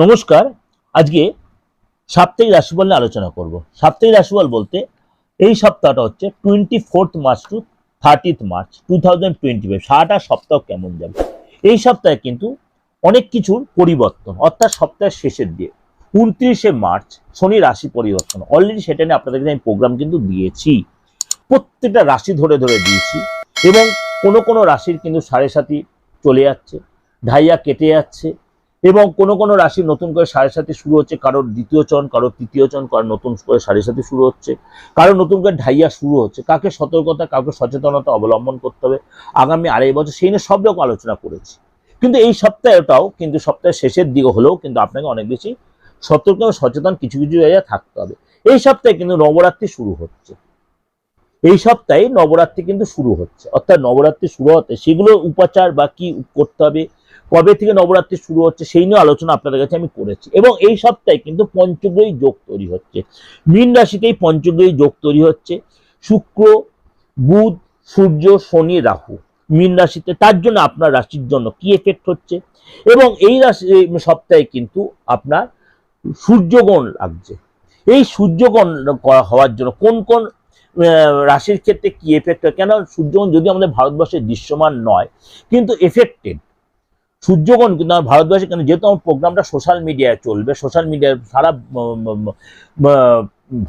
নমস্কার। আজকে সাপ্তাহিক রাশিফল নিয়ে আলোচনা করব। সাপ্তাহিক রাশিফল বলতে এই সপ্তাহটা হচ্ছে twenty fourth March to thirtieth March two thousand twenty five সারাটা সপ্তাহ কেমন যাবে? এই সপ্তাহে কিন্তু অনেক কিছুর পরিবর্তন, অর্থাৎ সপ্তাহের শেষের দিয়ে উনত্রিশে মার্চ শনি রাশি পরিবর্তন। অলরেডি সেটা নিয়ে আপনাদেরকে আমি প্রোগ্রাম কিন্তু দিয়েছি। প্রত্যেকটা রাশি ধরে ধরে দিয়েছি এবং কোনো কোনো রাশির কিন্তু সাড়ে সাথী চলে যাচ্ছে, ঢাইয়া কেটে যাচ্ছে এবং কোনো কোনো রাশি নতুন করে সাড়ে সাথে শুরু হচ্ছে, কারোর দ্বিতীয় চরণ, কারোর তৃতীয় চরণ, কারোর নতুন করে সাড়ে সাথে শুরু হচ্ছে, কারোর নতুন করে ঢাইয়া শুরু হচ্ছে। কাকে সতর্কতা, কাউকে সচেতনতা অবলম্বন করতে হবে আগামী আড়াই বছর, সেই নিয়ে সব রকম আলোচনা করেছি। কিন্তু এই সপ্তাহটাও কিন্তু সপ্তাহের শেষের দিকে হলেও কিন্তু আপনাকে অনেক বেশি সতর্ক এবং সচেতন কিছু কিছু জায়গায় থাকতে হবে। এই সপ্তাহে কিন্তু নবরাত্রি শুরু হচ্ছে। এই সপ্তাহে নবরাত্রি কিন্তু শুরু হচ্ছে। অর্থাৎ নবরাত্রি শুরু হতে সেগুলো উপাচার বা কি করতে হবে কবে থেকে নবরাত্রি শুরু হচ্ছে সেই নিয়ে আলোচনা আপনাদের কাছে আমি করেছি। এবং এই সপ্তাহে কিন্তু পঞ্চগ্রহী যোগ তৈরি হচ্ছে। মীন রাশিতেই পঞ্চগ্রহী যোগ তৈরি হচ্ছে। শুক্র, বুধ, সূর্য, শনি, রাহু মীন রাশিতে। তার জন্য আপনার রাশির জন্য কি এফেক্ট হচ্ছে? এবং এই রাশি সপ্তাহে কিন্তু আপনার সূর্যগণ লাগছে। এই সূর্যগণ হওয়ার জন্য কোন কোন রাশির ক্ষেত্রে কি এফেক্ট হয়? কেন সূর্যগণ যদি আমাদের ভারতবর্ষে দৃশ্যমান নয়, কিন্তু এফেক্টেড সূর্যগণ কিন্তু আমার ভারতবর্ষে কেন? যেহেতু আমার প্রোগ্রামটা সোশ্যাল মিডিয়ায় চলবে সোশ্যাল মিডিয়ায় সারা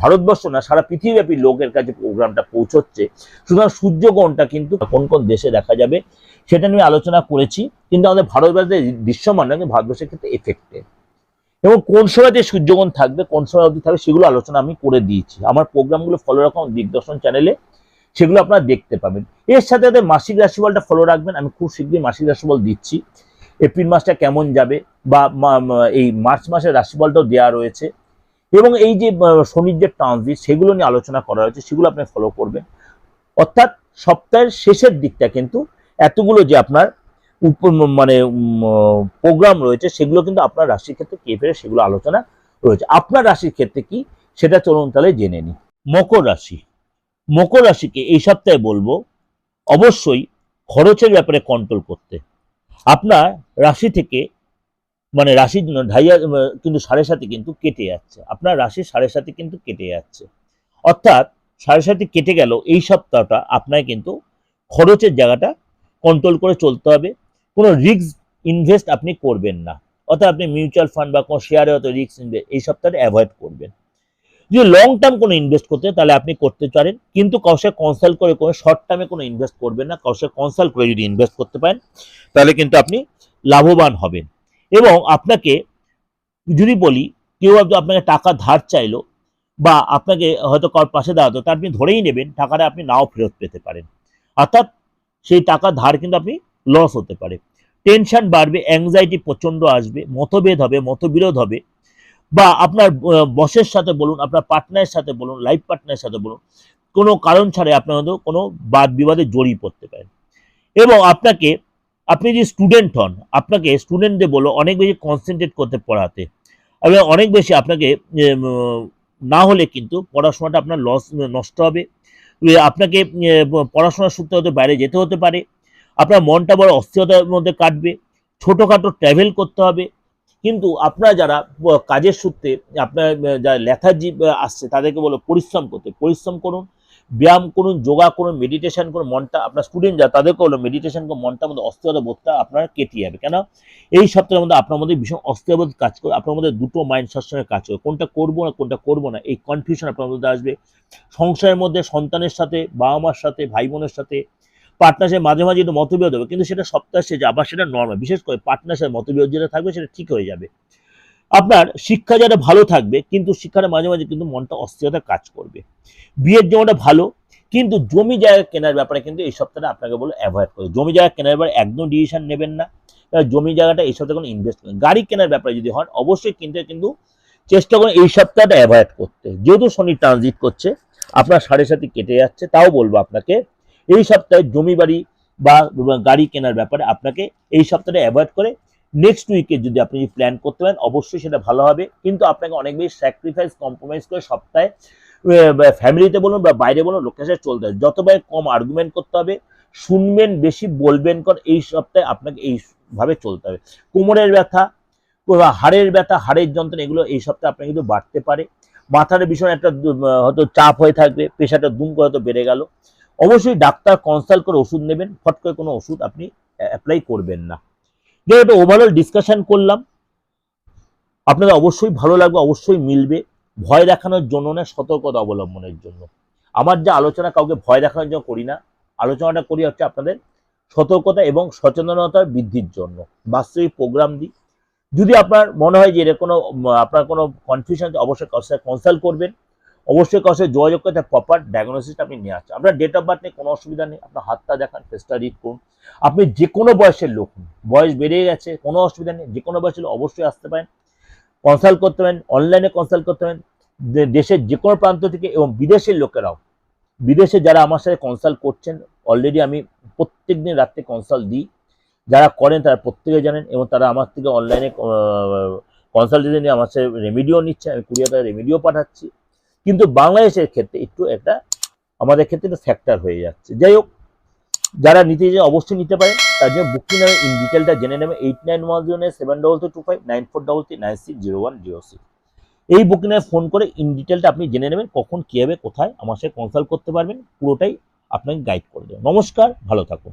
ভারতবর্ষ না, সারা পৃথিবীব্যাপী লোকের কাছে প্রোগ্রামটা পৌঁছচ্ছে। সুতরাং সূর্যগ্রহণটা কিন্তু কোন কোন দেশে দেখা যাবে সেটা নিয়ে আলোচনা করেছি, কিন্তু আমাদের ভারতবর্ষে দৃশ্যমান না কিন্তু ভারতবর্ষের ক্ষেত্রে এফেক্টেড এবং কোন সময়তে সূর্যগ্রহণ থাকবে, কোন সময় অবধি থাকবে, সেগুলো আলোচনা আমি করে দিয়েছি। আমার প্রোগ্রামগুলো ফলো রাখুন, দিগদর্শন চ্যানেলে সেগুলো আপনারা দেখতে পাবেন। এর সাথে সাথে মাসিক রাশিফলটা ফলো রাখবেন, আমি খুব শীঘ্রই মাসিক রাশিফল দিচ্ছি। এপ্রিল মাসটা কেমন যাবে বা এই মার্চ মাসের রাশিফলটাও দেওয়া রয়েছে। এবং এই যে শনির যে ট্রানজিট সেগুলো নিয়ে আলোচনা করা হয়েছে, সেগুলো আপনি ফলো করবেন। অর্থাৎ সপ্তাহের শেষের দিকটা কিন্তু এতগুলো যে আপনার মানে প্রোগ্রাম রয়েছে, সেগুলো কিন্তু আপনার রাশির ক্ষেত্রে কে ফেরে সেগুলো আলোচনা রয়েছে। আপনার রাশির ক্ষেত্রে কি? সেটা চলুন তাহলে জেনে নিই। মকর রাশি। মকর রাশিকে এই সপ্তাহে বলব, অবশ্যই খরচের ব্যাপারে কন্ট্রোল করতে। আপনার রাশি থেকে মানে জন্য ঢাইয়া কিন্তু সাড়ে সাথে কিন্তু কেটে যাচ্ছে। আপনার রাশির সাড়ে সাথে কিন্তু কেটে যাচ্ছে। অর্থাৎ সাড়ে সাথে কেটে গেল, এই সপ্তাহটা আপনার কিন্তু খরচের জায়গাটা কন্ট্রোল করে চলতে হবে। কোনো রিস্ক ইনভেস্ট আপনি করবেন না। অর্থাৎ আপনি মিউচুয়াল ফান্ড বা কোনো শেয়ারে হয়তো রিস্ক ইনভেস্ট এই সপ্তাহটা অ্যাভয়েড করবেন। যদি লং টার্ম কোনো ইনভেস্ট করতে তাহলে আপনি করতে পারেন। কিন্তু সাথে কনসাল্ট করে কোনো শর্ট টার্মে কোনো ইনভেস্ট করবেন না। সাথে কনসাল্ট করে যদি ইনভেস্ট করতে পারেন, তাহলে কিন্তু আপনি লাভবান হবেন। এবং আপনাকে যদি বলি, কেউ আপনাকে টাকা ধার চাইলো বা আপনাকে হয়তো কারোর পাশে দাঁড়াতো, তা আপনি ধরেই নেবেন, টাকাটা আপনি নাও ফেরত পেতে পারেন। অর্থাৎ সেই টাকা ধার কিন্তু আপনি লস হতে পারে। টেনশন বাড়বে অ্যাংজাইটি প্রচণ্ড আসবে, মতভেদ হবে, মতবিরোধ হবে। বা আপনার বসের সাথে বলুন, আপনার পার্টনারের সাথে বলুন লাইফ পার্টনারের সাথে বলুন, কোনো কারণ ছাড়াই আপনার হয়তো কোনো বাদ বিবাদে জড়িয়ে পড়তে পারেন। এবং আপনাকে, আপনি যে স্টুডেন্ট হন, আপনাকে স্টুডেন্টদের বলো, অনেক বেশি কনসেন্ট্রেট করতে পড়াতে। এবং অনেক বেশি আপনাকে না হলে কিন্তু পড়াশোনাটা আপনার লস নষ্ট হবে। আপনাকে পড়াশোনার সূত্রে হয়তো বাইরে যেতে হতে পারে। আপনার মনটা বড় অস্থিরতার মধ্যে কাটবে। ছোটোখাটো ট্র্যাভেল করতে হবে। কিন্তু আপনারা যারা কাজের সূত্রে আপনার যারা লেথার্জি আসছে, তাদেরকে বলো, পরিশ্রম করতে, পরিশ্রম করুন, ব্যায়াম করুন, যোগা করুন মেডিটেশন করুন, মনটা, আপনার স্টুডেন্ট যারা, তাদেরকে বলো মেডিটেশন করুন, মনটার মধ্যে অস্থিরতা বোধটা আপনার কেটে যাবে। কেন? এই সপ্তাহের মধ্যে আপনার মধ্যে ভীষণ অস্থিরবোধ কাজ করে, আপনার মধ্যে দুটো মাইন্ড সবসময় কাজ করে, কোনটা করব না, কোনটা করব না, এই কনফিউশন আপনার মধ্যে আসবে। সংসারের মধ্যে সন্তানের সাথে বাবা মার সাথে ভাই বোনের সাথে পার্টনারশিপ মাঝে মাঝে একটু মতবিরোধ হবে। কিন্তু সেটা সপ্তাহ শেষে আবার সেটা নর্মাল বিশেষ করে পার্টনারশিপ মতবিরোধ যেটা থাকবে সেটা ঠিক হয়ে যাবে। আপনার শিক্ষা যেটা ভালো থাকবে, কিন্তু শিক্ষার মাঝে মাঝে কিন্তু মনটা অস্থিরতা কাজ করবে। বিয়ের জন্যটা ভালো, কিন্তু জমি জায়গা কেনার ব্যাপারে কিন্তু এই সপ্তাহে আপনাকে বলে অ্যাভয়েড করে জমি জায়গা কেনার ব্যাপারে একদম ডিসিশন নেবেন না। জমি জায়গাটা এই সপ্তাহে কোনো ইনভেস্ট করেন গাড়ি কেনার ব্যাপারে যদি হন, অবশ্যই কিনতে কিন্তু চেষ্টা করুন এই সপ্তাহটা অ্যাভয়েড করতে। যেহেতু শনি ট্রানজিট করছে, আপনার সাড়ে সাথে কেটে যাচ্ছে, তাও বলব আপনাকে এই সপ্তাহে জমি বাড়ি বা গাড়ি কেনার ব্যাপারে আপনাকে এই সপ্তাহে অ্যাভয়েড করে নেক্সট উইকে যদি আপনি প্ল্যান করতে পারেন, অবশ্যই সেটা ভালো হবে। কিন্তু আপনাকে অনেক বেশি স্যাক্রিফাইস কম্প্রোমাইজ করে সপ্তাহে ফ্যামিলিতে বলুন বা বাইরে বলুন, লোকের সাথে চলতে হবে। যতবার কম আর্গুমেন্ট করতে হবে, শুনবেন বেশি, বলবেন কর, এই সপ্তাহে আপনাকে এইভাবে চলতে হবে। কোমরের ব্যথা হাড়ের ব্যথা, হাড়ের যন্ত্রণা, এগুলো এই সপ্তাহে আপনার কিন্তু বাড়তে পারে। মাথার ভীষণ একটা হয়তো চাপ হয়ে থাকবে প্রেশারটা দুম করে হয়তো বেড়ে গেল। অবশ্যই ডাক্তার কনসাল্ট করে ওষুধ নেবেন। ফট করে কোনো ওষুধ আপনি অ্যাপ্লাই করবেন না। যেহেতু ওভারঅল ডিসকাশন করলাম। আপনাদের অবশ্যই ভালো লাগবে, অবশ্যই মিলবে। ভয় দেখানোর জন্য না, সতর্কতা অবলম্বনের জন্য। আমার যে আলোচনা, কাউকে ভয় দেখানোর জন্য করি না। আলোচনাটা করি হচ্ছে আপনাদের সতর্কতা এবং সচেতনতা বৃদ্ধির জন্য। বাস্তবিক প্রোগ্রাম দিই। যদি আপনার মনে হয় যে এর কোনো, আপনার কোনো কনফিউশন অবশ্যই কনসাল্ট করবেন। অবশ্যই সাথে যোগাযোগ করে প্রপার ডায়াগনোসিস আপনি নিয়ে আসছেন আপনার ডেট অফ বার্থ নিয়ে কোনো অসুবিধা নেই, আপনার হাতটা দেখান ফেসটা রিড করুন। আপনি যে কোনো বয়সের লোক বয়স বেড়ে গেছে, কোনো অসুবিধা নেই, যে কোনো বয়সের লোক অবশ্যই আসতে পারেন। কনসাল্ট করতে পারেন অনলাইনে কনসাল্ট করতে পারেন। দেশের যে কোনো প্রান্ত থেকে এবং বিদেশের লোকেরাও, বিদেশে যারা আমার সাথে কনসাল্ট করছেন অলরেডি আমি প্রত্যেক দিন রাত্রে কনসাল্ট দিই। যারা করেন তারা প্রত্যেকে জানেন এবং তারা আমার থেকে অনলাইনে কনসালটেশন নিয়ে আমার সাথে রেমিডিও নিচ্ছে, আমি কুরিয়াতে রেমিডিও পাঠাচ্ছি। কিন্তু বাংলাদেশের ক্ষেত্রে একটু একটা, আমাদের ক্ষেত্রে একটা ফ্যাক্টর হয়ে যাচ্ছে। যাই হোক, যারা নিতে চায় অবশ্যই নিতে পারেন তার জন্য বুকিং নামে ইন ডিটেলটা জেনে নেবে eight nine one zero nine seven double three two five nine four double three nine six zero one zero six এই বুকিংয়ে ফোন করে ইন ডিটেলটা আপনি জেনে নেবেন কখন, কীভাবে, কোথায়, আমার সাথে কনসাল্ট করতে পারবেন। পুরোটাই আপনাকে গাইড করে দেবে। নমস্কার, ভালো থাকুন।